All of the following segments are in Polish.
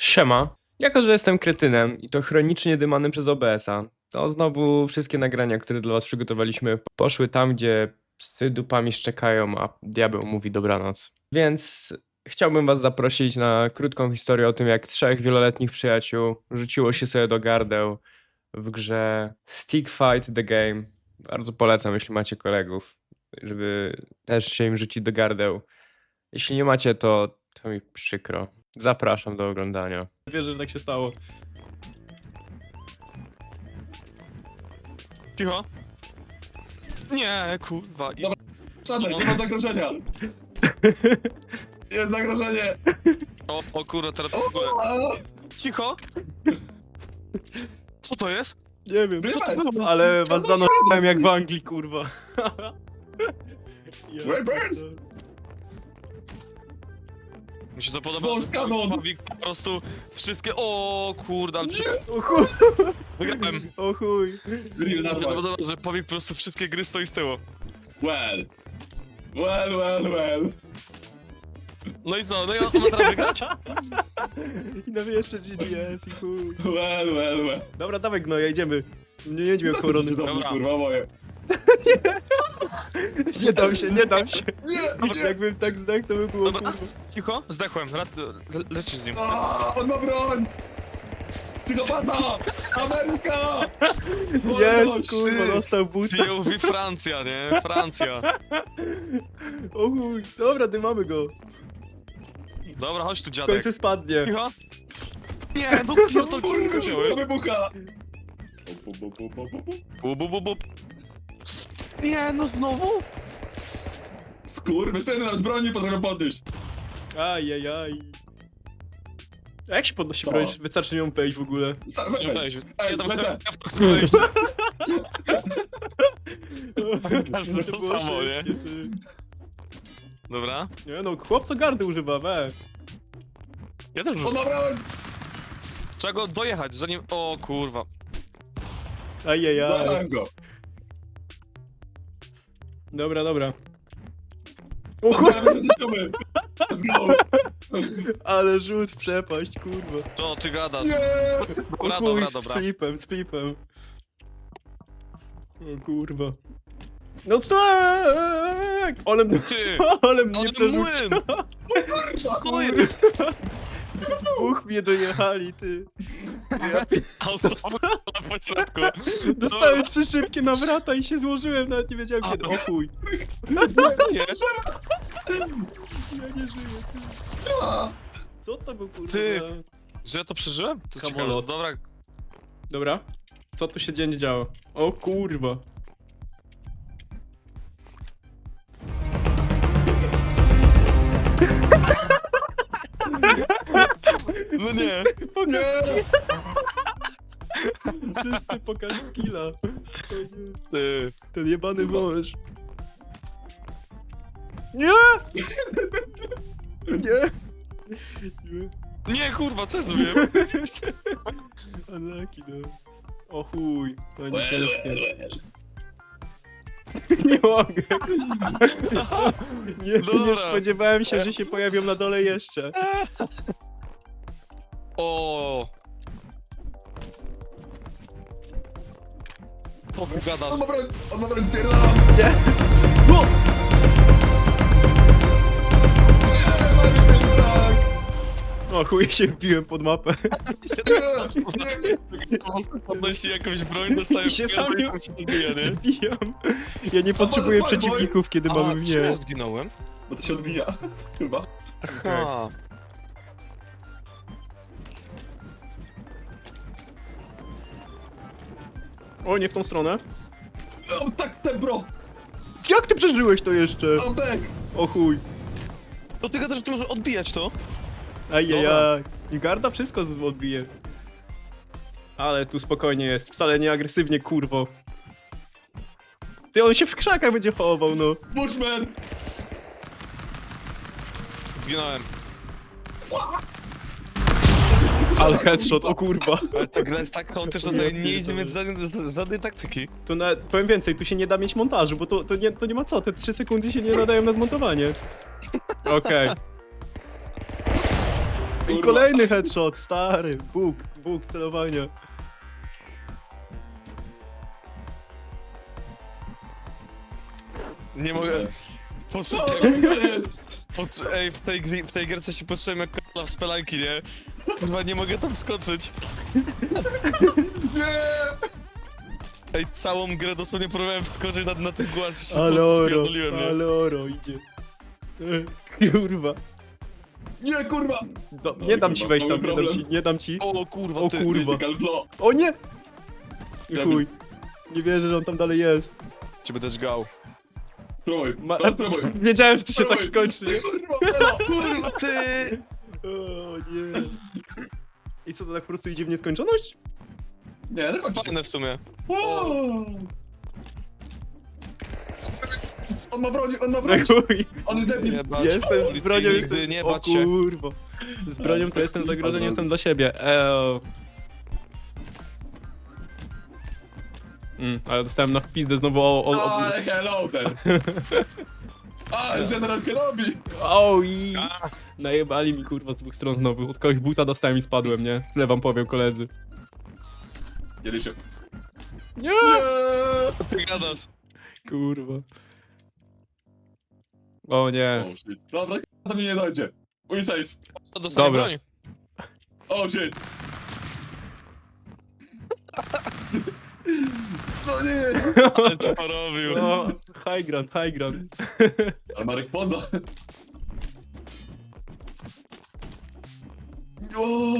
Siema. Jako, że jestem kretynem i to chronicznie dymanym przez OBS-a, to znowu wszystkie nagrania, które dla was przygotowaliśmy, poszły tam, gdzie psy dupami szczekają, a diabeł mówi dobranoc. Więc chciałbym was zaprosić na krótką historię o tym, jak trzech wieloletnich przyjaciół rzuciło się sobie do gardeł w grze Stick Fight The Game. Bardzo polecam, jeśli macie kolegów, żeby też się im rzucić do gardeł. Jeśli nie macie, to, to mi przykro. Zapraszam do oglądania. Wierzę, że tak się stało. Cicho. Nie, kurwa. I- Dobra. Sadek, nie ma zagrożenia. Jest zagrożenie. O, o kurwa, teraz w O, a, Cicho. Co to jest? Nie wiem, Wybacz. ale was czarno- jak w Anglii, kurwa. Ja pierdolę. Mi się to podoba. Wąż że kanon. Pawik po prostu wszystkie. O kurde, ale przy... O chuj, wygrałem. o chuj. Mi się podoba, że Pawik po prostu wszystkie gry stoi z tyłu. Well. Well, well, well. No i co? No i on ma teraz wygrać? I nawet jeszcze GGS i chuj. Well, well, well. Dobra, dawaj gnoja, idziemy. Nie jedźmy o korony. Dobra. kurwa moje. Nie dam się, nie dam się. Nie. Jakbym tak zdechł, to by było Dobra. kurwa. Cicho, zdechłem. Rat, le, lecisz z nim. A, on ma broń. Psychopata. Ameryka. Jest, Wolność. kurwa, dostał buta. POV Francja, nie? Francja. O chuj. Dobra, dymamy go. Dobra, chodź tu W dziadek. końcu spadnie. Cicho. Nie, no pierdol, To wziąłeś. wybucha. Bu, bu, bu, bu, bu, bu. Bu, bu, bu, bu. Nie, no znowu? Skurwy, syny nawet broni potrafią podnieść. Ajajaj. A jak się podnosi Co? broń? Wystarczy ją wejść w ogóle. Sam, Nie wejść. Ej, Ja tam lecę. ja w to chcę wejść. Każdy to było samo, nie? szybkie, ty. Dobra. Nie no, chłop co gardy używa, we. Ja też. Trzeba go dojechać, zanim... O kurwa. Ajajaj. Zabrałem go. Dobra, dobra. O ale rzut w przepaść, kurwa. Co ty gadasz? Nie. O Dobra, chuj, dobra, z dobra. flipem, z flipem. O kurwa. No tak! Ale mnie, Ty! ale mnie Ale przerzucił. młyn! Co jest? Dwóch mnie dojechali, ty. Ja pi- A on stał na pośrodku. Dostałem trzy szybkie nawrata i się złożyłem, nawet nie wiedziałem kiedy. O chuj. Ja nie żyję, ty. Co to był kurwa? Ty. Że ja to przeżyłem? To ciekawe. Samolot. Dobra. Dobra. Co tu się dzień działo? O kurwa. No nie. Pokaz nie. Wszyscy pokaz skilla. O nie. Ty. Ten jebany wąż. Nie! Nie! Nie. Nie kurwa, co ja zrobiłem? Unlucky, no. O chuj. To nie Well, ciężkie. well, well. Nie mogę. Nie, nie Dobra. spodziewałem się, że się pojawią na dole jeszcze. O. O gada. On ma broń. On ma broń, spierdalam. Nie. O! Nie, Marvin, tak. O chuj, się wbiłem pod mapę. Nie, nie. Podnosi jakąś broń, dostaje I się w sam i się dobija, nie? Zabijam. Ja nie potrzebuję przeciwników, kiedy A, mamy ja mnie. zginąłem? Bo to się odbija. Chyba. Aha. O, nie w tą stronę. O, tak, ten bro. Jak ty przeżyłeś to jeszcze? O, tak. O chuj. To ty gadasz, że ty możesz odbijać to? Ajajaj. Garda wszystko z- odbije. Ale tu spokojnie jest, wcale nie agresywnie, kurwo. Ty, on się w krzakach będzie chował, no. Bushman. Zginąłem. Ale headshot, o kurwa. Ale ta gra jest tak chaotyczna, że nie idzie mieć żadnej, żadnej taktyki. To na, powiem więcej, tu się nie da mieć montażu, bo to, to, nie, to nie ma co, te 3 sekundy się nie nadają na zmontowanie. Okej. I kolejny headshot, stary. Bóg, Bóg celowania. Nie mogę... Co Poczułem, to jest? poczu... Ej, w tej, grze, w tej gierce się poczułem jak k***a w spelanki, nie? Chyba nie mogę tam skoczyć. Nie! Ej, całą grę dosłownie próbowałem wskoczyć na, na ten głaz i się po Ale prostu oro, spierdoliłem, nie? ale oro idzie. Kurwa. Nie, kurwa! Do, nie dam ci kurwa, wejść tam, nie dam problem. ci, nie dam ci. O kurwa, O ty. kurwa. Blow. O nie! I chuj. Nie wierzę, że on tam dalej jest. Cię będę żgał. Spróbuj, Ma... teraz spróbuj. Wiedziałem, że to się tak skończy. nie? Kurwa. Kurwa, ty! O nie. I co, to tak po prostu idzie w nieskończoność? Nie, no chodź. Fajne w sumie. Wow. On ma broń, on ma broń! chuj. On jest debil! Jestem z bronią, nigdy jestem... nie o bać się. kurwa. Z bronią to jestem zagrożeniem, jestem dla siebie. Eo. Mm, ale dostałem na wpizdę znowu o... o, o, Ale hello ten! Ale General Kenobi! o i... Najebali mi kurwa z dwóch stron znowu. Od kogoś buta dostałem i spadłem, nie? Tyle wam powiem, koledzy. Kiedy się... Nie! Nie! Ty gadasz. Kurwa. O nie. Oh shit. Dobra, to mnie nie dojdzie. We safe. To dostanie Dobra. broń. Oh shit. No nie! Ale cię porobił. No, high ground, high ground. Ale Marek poda. O!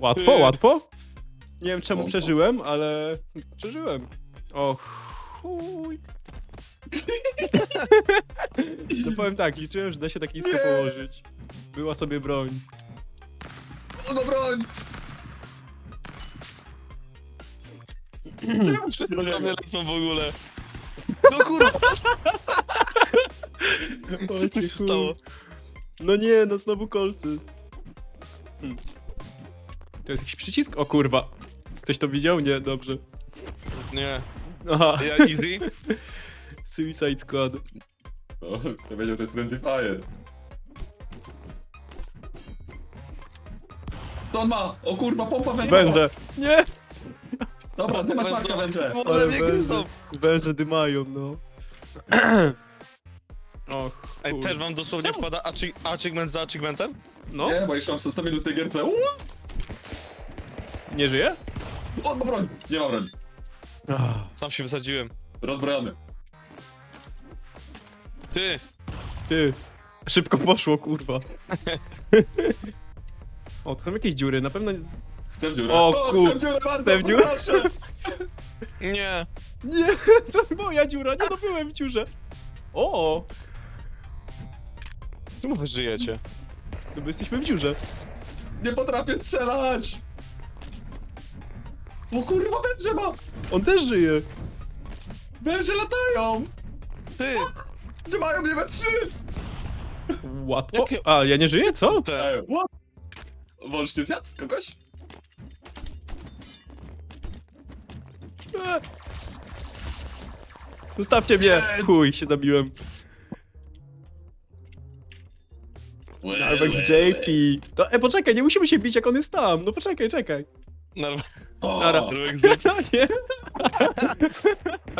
Łatwo, Ty. łatwo? Nie wiem czemu Łatwo. przeżyłem, ale przeżyłem. O chuj. No powiem tak, liczyłem, że da się tak nisko położyć. Była sobie broń. On ma broń! Czemu na mnie niego? lecą w ogóle. No kurwa, co ty tu się stało? No nie, no znowu kolcy. Hmm. To jest jakiś przycisk? O kurwa. Ktoś to widział? Nie, dobrze. Nie. Aha, Ja easy? Suicide Squad. O, Kto wiedział, to jest Friendly Fire. To on ma! O kurwa, pompa węgla! Będę. Nie! Dobra, ty masz markę węże! W ogóle mnie gryzą. węże dymają, no. O Ej, też wam dosłownie wpada achi- achievement za achievementem? No, Nie, bo jeszcze mam 100 minut w tej gierce. Uuu! nie żyje? On ma broń! Nie ma broń. Ah. Sam się wysadziłem. Rozbrojony. Ty! Ty, szybko poszło, kurwa. O, to są jakieś dziury, na pewno... Dziurę. O, kur- dziurę dziurę? proszę. Nie! Nie, to moja dziura, nie dobyłem w dziurze. O, Czemu wy żyjecie? no bo jesteśmy w dziurze. Nie potrafię strzelać! O kurwa, węże ma! On też żyje. Węże latają! Ty! Nie mają mnie we trzy! Łatwo. Jakie- A, ja nie żyję? Co? Te. Ej, what? Zjadł kogoś? Zostawcie mnie! Nie. Chuj, się zabiłem. Narvex JP. To, e, poczekaj, nie musimy się bić jak on jest tam. No poczekaj, czekaj. Nara. Narwek zep. nie,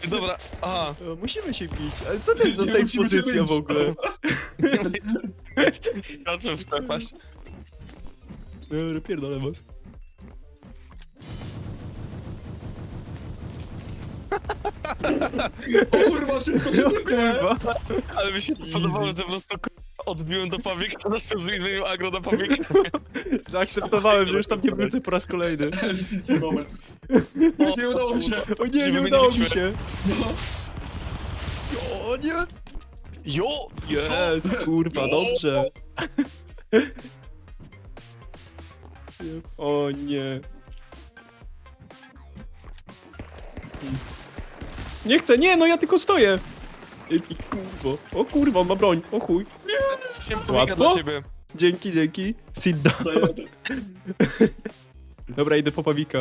Ej, dobra. Aha. e, musimy się bić. Ale co to jest za Nie safe musimy się pozycja bić. w ogóle? Zaczął. Dobra, pierdolę was. O kurwa, wszystko się! Kurwa. Ale mi się to podobało, że po prostu k***a, odbiłem do pawika, a nasz zmienił agro na pawika. Zaakceptowałem, że już tam nie wrócę po raz kolejny. Moment. Nie udało mi się! O nie, nie udało mi się. No. O nie. Jo! Jest, kurwa, dobrze. O nie. Nie chcę, nie, no ja tylko stoję. Dzięki, kurwo. O kurwa, on ma broń, o chuj. Łatwo? dla ciebie. Dzięki, dzięki. Sit down. Dobra, idę po pawika.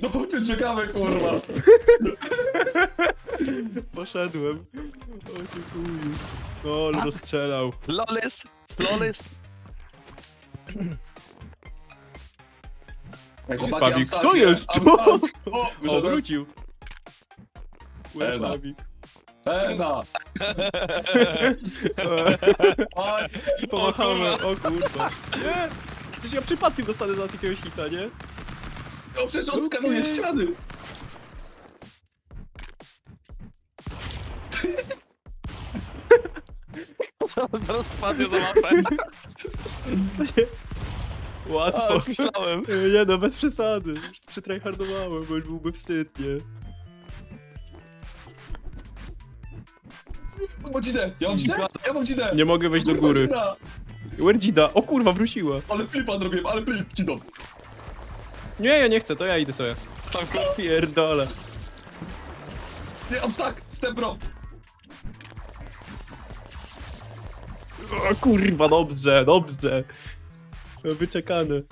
No ty czekamy, kurwa! Poszedłem. O ty chuju. O, ale rozstrzelał. Lolis, Flawless? Ej, chłopaki, Pawik? I'm Co jest? I'm Co? stuck. O, O, wyszedłem. wrócił. Łe, Ena. Pomachamy, o kurwa. Nie! Przecież ja przypadkiem dostanę zaraz jakiegoś hita, nie? No przecież on skanuje ściany. Zaraz spadnie za mapę. Łatwo. A, już myślałem. Nie no, bez przesady. Już przytryhardowałem, bo już byłby wstyd, nie? Mam ja mam dzidę, ja mam dzidę. Nie mogę wejść do Kurwa, góry. dzida. Werdzida, o kurwa, wróciła. Ale flipa zrobiłem, ale flip, dzidą. Nie, ja nie chcę, to ja idę sobie. Tam kurwa. Pierdolę. Nie, I'm stuck, step bro. O kurwa, dobrze, dobrze. Wyczekane.